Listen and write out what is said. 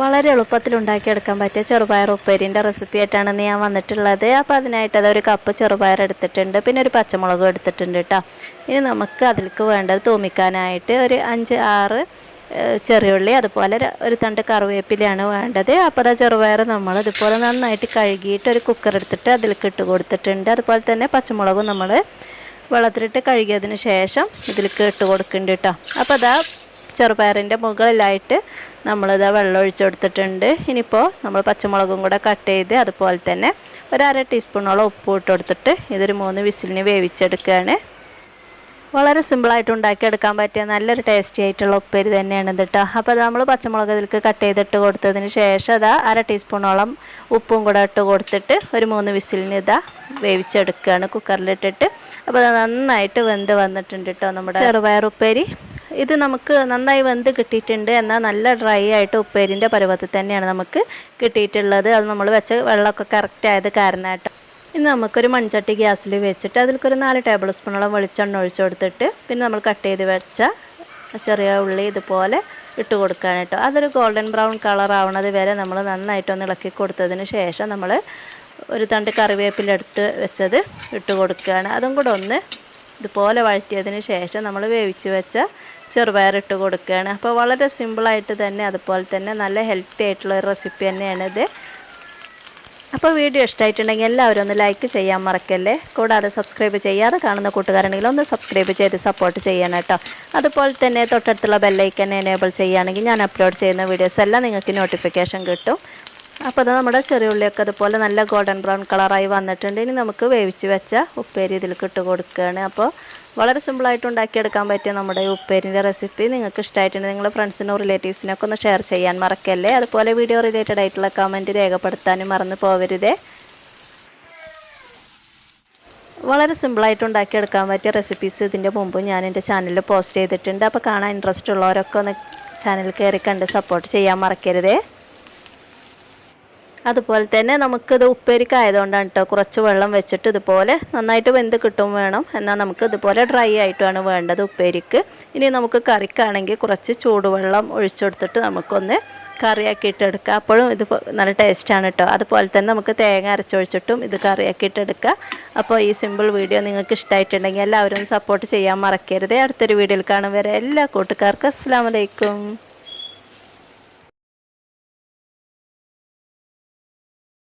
വളരെ എളുപ്പത്തിൽ ഉണ്ടാക്കിയെടുക്കാൻ പറ്റിയ ചെറുപയർ ഉപ്പേരിന്റെ റെസിപ്പി ആയിട്ടാണ് ഞാൻ വന്നിട്ടുള്ളത്. അപ്പോൾ അതിനായിട്ട് അത് ഒരു കപ്പ് ചെറുപയർ എടുത്തിട്ടുണ്ട്. പിന്നെ ഒരു പച്ചമുളകും എടുത്തിട്ടുണ്ട് കേട്ടോ ഇനി നമുക്ക് അതിലേക്ക് വേണ്ടത് തൂമിക്കാനായിട്ട് ഒരു അഞ്ച് ആറ് ചെറിയുള്ളി അതുപോലെ ഒരു തണ്ട് കറിവേപ്പിലയാണ് വേണ്ടത്. അപ്പോൾ ആ ചെറുപയർ നമ്മൾ ഇതുപോലെ നന്നായിട്ട് കഴുകിയിട്ട് ഒരു കുക്കർ എടുത്തിട്ട് അതിലേക്ക് ഇട്ട് കൊടുത്തിട്ടുണ്ട്. അതുപോലെ തന്നെ പച്ചമുളകും നമ്മൾ വെള്ളത്തിലിട്ട് കഴുകിയതിന് ശേഷം ഇതിലേക്ക് ഇട്ട് കൊടുക്കുന്നുണ്ട് കേട്ടോ അപ്പോൾ അതാ ചെറുപയറിന്റെ മുകളിലായിട്ട് നമ്മളിത് വെള്ളം ഒഴിച്ചു കൊടുത്തിട്ടുണ്ട് ഇനിയിപ്പോൾ നമ്മൾ പച്ചമുളകും കൂടെ കട്ട് ചെയ്ത് അതുപോലെ തന്നെ ഒരു അര ടീസ്പൂണോളം ഉപ്പ് ഇട്ട് കൊടുത്തിട്ട് ഇതൊരു മൂന്ന് വിസിലിന് വേവിച്ചെടുക്കുകയാണ് വളരെ സിമ്പിളായിട്ട് ഉണ്ടാക്കിയെടുക്കാൻ പറ്റിയ നല്ലൊരു ടേസ്റ്റി ആയിട്ടുള്ള ഉപ്പേരി തന്നെയാണ് കേട്ടോ അപ്പോൾ അത് നമ്മൾ പച്ചമുളക് ഇതിലേക്ക് കട്ട് ചെയ്തിട്ട് കൊടുത്തതിന് ശേഷം അതാ അര ടീസ്പൂണോളം ഉപ്പും കൂടെ ഇട്ട് കൊടുത്തിട്ട് ഒരു മൂന്ന് വിസിലിന് ഇതാ വേവിച്ചെടുക്കുകയാണ് കുക്കറിലിട്ടിട്ട്. അപ്പോൾ അത് നന്നായിട്ട് വെന്ത് വന്നിട്ടുണ്ട് കേട്ടോ നമ്മുടെ ചെറുപയർ ഉപ്പേരി. ഇത് നമുക്ക് നന്നായി വെന്ത് കിട്ടിയിട്ടുണ്ട്. എന്നാൽ നല്ല ഡ്രൈ ആയിട്ട് ഉപ്പേരിന്റെ പരുവത്തിൽ തന്നെയാണ് നമുക്ക് കിട്ടിയിട്ടുള്ളത്. അത് നമ്മൾ വെച്ച വെള്ളമൊക്കെ കറക്റ്റ് ആയത് കാരണമായിട്ട് ഇനി നമുക്കൊരു മൺചട്ടി ഗ്യാസിൽ വെച്ചിട്ട് അതിലേക്കൊരു നാല് ടേബിൾ സ്പൂണോളം വെളിച്ചെണ്ണ ഒഴിച്ചു കൊടുത്തിട്ട് പിന്നെ നമ്മൾ കട്ട് ചെയ്ത് വെച്ച ചെറിയ ഉള്ളി ഇതുപോലെ ഇട്ട് കൊടുക്കാൻ കേട്ടോ അതൊരു ഗോൾഡൻ ബ്രൗൺ കളർ ആവണത് വരെ നമ്മൾ നന്നായിട്ടൊന്ന് ഇളക്കി കൊടുത്തതിന് ശേഷം നമ്മൾ ഒരു തണ്ട് കറിവേപ്പിലെടുത്ത് വെച്ചത് ഇട്ട് കൊടുക്കുകയാണ്. അതും കൂടെ ഒന്ന് ഇതുപോലെ വഴറ്റിയതിന് ശേഷം നമ്മൾ വേവിച്ച് വെച്ച ചെറുപയർ ഇട്ട് കൊടുക്കുകയാണ്. അപ്പോൾ വളരെ സിമ്പിളായിട്ട് തന്നെ അതുപോലെ തന്നെ നല്ല ഹെൽത്തി ആയിട്ടുള്ള ഒരു റെസിപ്പി ഇത്. അപ്പോൾ വീഡിയോ ഇഷ്ടമായിട്ടുണ്ടെങ്കിൽ എല്ലാവരും ഒന്ന് ലൈക്ക് ചെയ്യാൻ മറക്കല്ലേ? കൂടാതെ സബ്സ്ക്രൈബ് ചെയ്യാതെ കാണുന്ന കൂട്ടുകാരുണ്ടെങ്കിൽ ഒന്ന് സബ്സ്ക്രൈബ് ചെയ്ത് സപ്പോർട്ട് ചെയ്യണം കേട്ടോ. അതുപോലെ തന്നെ തൊട്ടടുത്തുള്ള ബെല്ലൈക്കൻ എനേബിൾ ചെയ്യുകയാണെങ്കിൽ ഞാൻ അപ്ലോഡ് ചെയ്യുന്ന വീഡിയോസ് എല്ലാം നിങ്ങൾക്ക് നോട്ടിഫിക്കേഷൻ കിട്ടും. അപ്പോൾ അത് നമ്മുടെ ചെറിയ ഉള്ളിയൊക്കെ അതുപോലെ നല്ല ഗോൾഡൻ ബ്രൗൺ കളറായി വന്നിട്ടുണ്ട്. ഇനി നമുക്ക് വേവിച്ച് വെച്ച ഉപ്പേരി ഇതിലേക്ക് ഇട്ട് കൊടുക്കുകയാണ് അപ്പോൾ വളരെ സിമ്പിളായിട്ട് ഉണ്ടാക്കിയെടുക്കാൻ പറ്റിയ നമ്മുടെ ഈ ഉപ്പേരിന്റെ റെസിപ്പി നിങ്ങൾക്ക് ഇഷ്ടമായിട്ടുണ്ടെങ്കിൽ നിങ്ങൾ ഫ്രണ്ട്സിനോ റിലേറ്റീവ്സിനൊക്കെ ഒന്ന് ഷെയർ ചെയ്യാൻ മറക്കല്ലേ? അതുപോലെ വീഡിയോ റിലേറ്റഡ് ആയിട്ടുള്ള കമന്റ് രേഖപ്പെടുത്താനും മറന്നു പോകരുതേ. വളരെ സിമ്പിളായിട്ട് ഉണ്ടാക്കിയെടുക്കാൻ പറ്റിയ റെസിപ്പീസ് ഇതിന്റെ മുമ്പ് ഞാൻ എന്റെ ചാനലിൽ പോസ്റ്റ് ചെയ്തിട്ടുണ്ട്. അപ്പോൾ കാണാൻ ഇൻട്രസ്റ്റ് ഉള്ളവരൊക്കെ ഒന്ന് ചാനൽ കയറി കണ്ട് സപ്പോർട്ട് ചെയ്യാൻ മറക്കരുതേ. അതുപോലെ തന്നെ നമുക്കിത് ഉപ്പേരിക്കായതുകൊണ്ടാണ് കേട്ടോ കുറച്ച് വെള്ളം വെച്ചിട്ട് ഇതുപോലെ നന്നായിട്ട് വെന്ത് കിട്ടും വേണം. എന്നാൽ നമുക്ക് ഇതുപോലെ ഡ്രൈ ആയിട്ടാണ് വേണ്ടത് ഉപ്പേരിക്ക്. ഇനി നമുക്ക് കറിക്കാണെങ്കിൽ കുറച്ച് ചൂടുവെള്ളം ഒഴിച്ചെടുത്തിട്ട് നമുക്കൊന്ന് കറിയാക്കിയിട്ടെടുക്കുക അപ്പോഴും ഇത് നല്ല ടേസ്റ്റാണ് കേട്ടോ അതുപോലെ തന്നെ നമുക്ക് തേങ്ങ അരച്ചൊഴിച്ചിട്ടും ഇത് കറിയാക്കിയിട്ടെടുക്കുക അപ്പോൾ ഈ സിമ്പിൾ വീഡിയോ നിങ്ങൾക്ക് ഇഷ്ടമായിട്ടുണ്ടെങ്കിൽ എല്ലാവരും സപ്പോർട്ട് ചെയ്യാൻ മറക്കരുത്. അടുത്തൊരു വീഡിയോയിൽ കാണും വരെ എല്ലാ കൂട്ടുകാർക്കും അസ്സാം വലൈക്കും